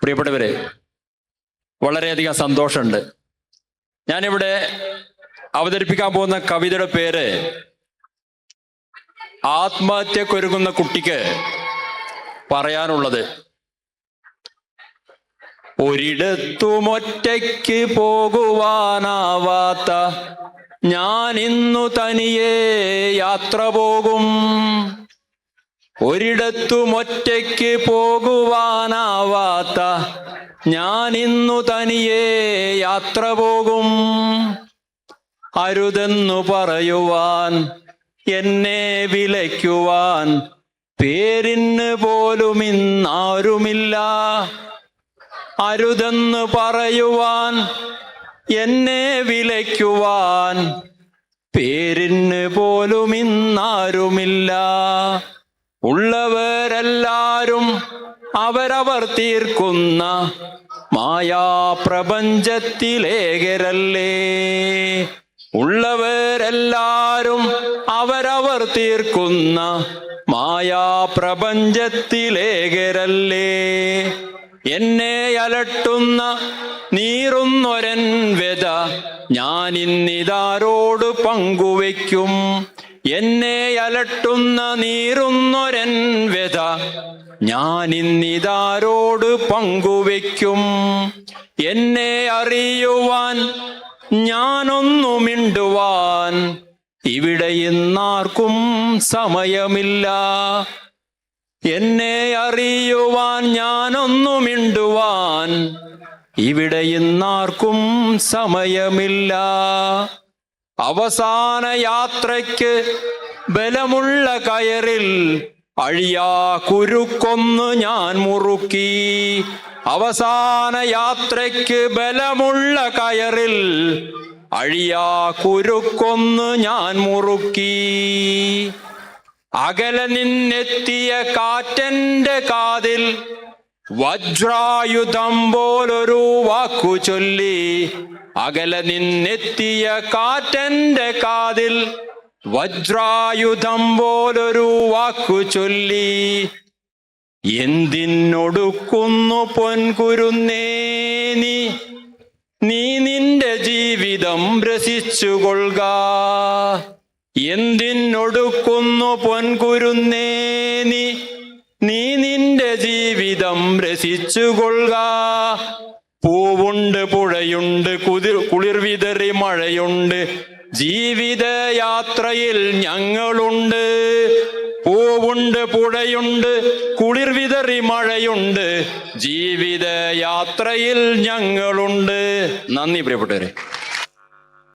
പ്രിയപ്പെട്ടവരെ വളരെയധികം സന്തോഷമുണ്ട്. ഞാനിവിടെ അവതരിപ്പിക്കാൻ പോകുന്ന കവിതയുടെ പേര് ആത്മഹത്യക്കൊരുങ്ങുന്ന കുട്ടിക്ക് പറയാനുള്ളത്. ഒരിടത്തുമൊറ്റയ്ക്ക് പോകുവാനാവാത്ത ഞാനിന്നു തനിയെ യാത്ര പോകും. ഒരിടത്തുമൊറ്റയ്ക്ക് പോകുവാനാവാത്ത ഞാൻ ഇന്നു തനിയെ യാത്ര പോകും. അരുതെന്നു പറയുവാൻ എന്നെ വിലയ്ക്കുവാൻ പേരിന് പോലും ഇന്നാരുമില്ല. അരുതെന്ന് പറയുവാൻ എന്നെ വിലയ്ക്കുവാൻ പേരിന് പോലും ഇന്നാരുമില്ല. ഉള്ളവരെല്ലാരും അവരവർ തീർക്കുന്ന മായാപ്രപഞ്ചത്തിലേകരല്ലേ? ഉള്ളവരെല്ലാരും അവരവർ തീർക്കുന്ന മായാപ്രപഞ്ചത്തിലേകരല്ലേ? എന്നെ അലട്ടുന്ന നീറുന്നൊരൻ വ്യത ഞാനിന്നിതാരോട് പങ്കുവയ്ക്കും. എന്നെ അലട്ടുന്ന നീറുന്നൊരൻ വ്യത ഞാൻ ഇന്നിതാരോട് പങ്കുവയ്ക്കും എന്നെ അറിയുവാൻ ഞാനൊന്നു മിണ്ടുവാൻ. ഇവിടെ ഇന്നാർക്കും സമയമില്ല. എന്നെ അറിയുവാൻ ഞാനൊന്നു മിണ്ടുവാൻ. ഇവിടെ ഇന്നാർക്കും സമയമില്ല. അവസാന യാത്രയ്ക്ക് ബലമുള്ള കയറിൽ അഴിയാ കുരുക്കൊന്ന് ഞാൻ മുറുക്കി. അവസാന യാത്രയ്ക്ക് ബലമുള്ള കയറിൽ അഴിയാ കുരുക്കൊന്ന് ഞാൻ മുറുക്കി. അകല നിന്നെത്തിയ കാറ്റന്റെ കാതിൽ വജ്രായുധം പോലൊരു വാക്കു ചൊല്ലി. അകലെ നിന്നെത്തിയ കാറ്റന്റെ കാതിൽ വജ്രായുധം പോലൊരു വാക്കു ചൊല്ലി. എന്തിനൊടുക്കുന്നു പൊൻകുരുന്നേ നീ? നീ നിന്റെ ജീവിതം രസിച്ചുകൊള്ളുക എന്തിനൊടുക്കുന്നു പൊൻകുരുന്നേ നീ? നീ നിന്റെ ജീവിതം രസിച്ചുകൊള്ളുക പൂവുണ്ട് പുഴയുണ്ട് കുതിർ കുളിർ വിതറി മഴയുണ്ട് ജീവിതയാത്രയിൽ ഞങ്ങളുണ്ട്. പൂവുണ്ട് പുഴയുണ്ട് കുളിർ വിതറി മഴയുണ്ട് ജീവിതയാത്രയിൽ ഞങ്ങളുണ്ട്. നന്ദി പ്രിയപ്പെട്ടവരെ.